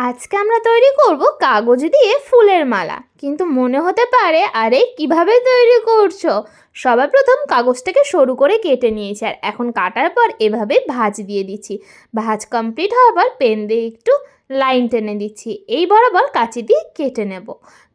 আজকে আমরা তৈরি করব কাগজ দিয়ে ফুলের মালা। কিন্তু মনে হতে পারে, আরে, কীভাবে তৈরি করছ? সবার প্রথম কাগজটাকে সরু করে কেটে নিয়েছি আর এখন কাটার পর এভাবে ভাঁজ দিয়ে দিচ্ছি। ভাঁজ কমপ্লিট হওয়ার পর পেন দিয়ে একটু লাইন টেনে দিচ্ছি। এই বরাবর কাঁচি দিয়ে কেটে নেব।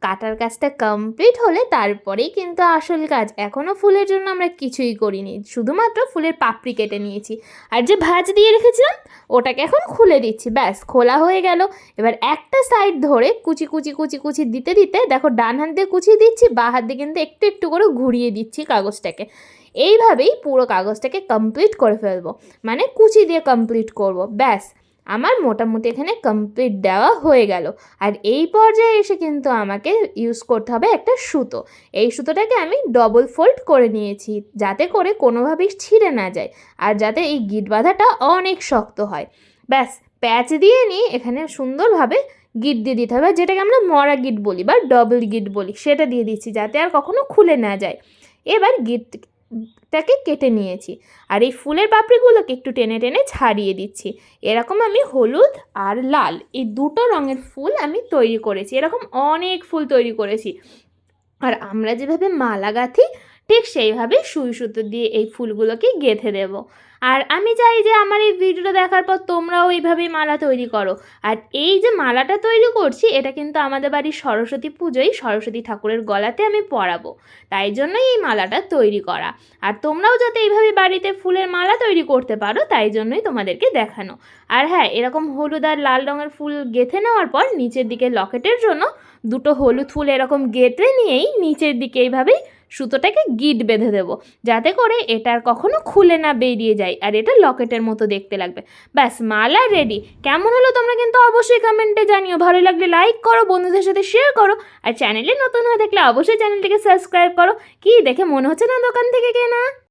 কাটার কাজটা কমপ্লিট হলে তারপরেই কিন্তু আসল কাজ। এখনও ফুলের জন্য আমরা কিছুই করিনি, শুধুমাত্র ফুলের পাপড়ি কেটে নিয়েছি। আর যে ভাজ দিয়ে রেখেছিলাম, ওটাকে এখন খুলে দিচ্ছি। ব্যাস, খোলা হয়ে গেল। এবার একটা সাইড ধরে কুচি কুচি কুচি কুচি দিতে দিতে দেখো ডান হাত দিয়ে কুচি দিচ্ছি, বা হাত দিয়ে কিন্তু একটু একটু করে ঘুরিয়ে দিচ্ছি কাগজটাকে। এইভাবেই পুরো কাগজটাকে কমপ্লিট করে ফেলব। মানে কুচি দিয়ে কমপ্লিট করব। ব্যাস আমার মোটামুটি এখানে কমপ্লিট দেওয়া হয়ে গেল। আর এই পর্যায়ে এসে কিন্তু আমাকে ইউজ করতে হবে একটা সুতো। এই সুতোটাকে আমি ডবল ফোল্ড করে নিয়েছি, যাতে করে কোনোভাবেই ছিঁড়ে না যায় আর যাতে এই গিট বাঁধাটা অনেক শক্ত হয়। ব্যাস প্যাচ দিয়ে নিয়ে এখানে সুন্দরভাবে গিট দিয়ে দিতে হবে, যেটাকে আমরা মরা গিট বলি বা ডবল গিট বলি, সেটা দিয়ে দিচ্ছি যাতে আর কখনো খুলে না যায়। এবার গিটটাকে কেটে নিয়েছি। আর এই ফুলের পাপড়িগুলোকে একটু টেনে টেনে ছাড়িয়ে দিচ্ছি। এরকম আমি হলুদ আর লাল, এই দুটো রঙের ফুল আমি তৈরি করেছি। এরকম অনেক ফুল তৈরি করেছি। আর আমরা যেভাবে মালা গাঁথি ঠিক সেইভাবে সুই সুতো দিয়ে এই ফুলগুলোকে গেঁথে দেব। আর আমি চাই যে আমার এই ভিডিওটা দেখার পর তোমরাও এইভাবেই মালা তৈরি করো। আর এই যে মালাটা তৈরি করছি, এটা কিন্তু আমাদের বাড়ির সরস্বতী পুজোয় সরস্বতী ঠাকুরের গলাতে আমি পরাবো। তাই জন্যই এই মালাটা তৈরি করা। আর তোমরাও যাতে এইভাবে বাড়িতে ফুলের মালা তৈরি করতে পারো, তাই জন্যই তোমাদেরকে দেখানো। আর হ্যাঁ এরকম হলুদ আর লাল রঙের ফুল গেঁথে নেওয়ার পর নিচের দিকে লকেটের জন্য দুটো হলুদ ফুল এরকম গেঁথে নিয়েই নিচের দিকে এইভাবেই সুতোটাকে গিট বেঁধে দেবো। যাতে করে এটার কখনো খুলে না বেরিয়ে যায় আর এটা লকেটের মতো দেখতে লাগবে। ব্যাস, মালা রেডি কেমন হলো তোমরা কিন্তু অবশ্যই কমেন্টে জানিও। ভালো লাগলে লাইক করো, বন্ধুদের সাথে শেয়ার করো আর চ্যানেলে নতুন হয়ে দেখলে অবশ্যই চ্যানেলটিকে সাবস্ক্রাইব করো। কি দেখে মনে হচ্ছে না দোকান থেকে কেনা?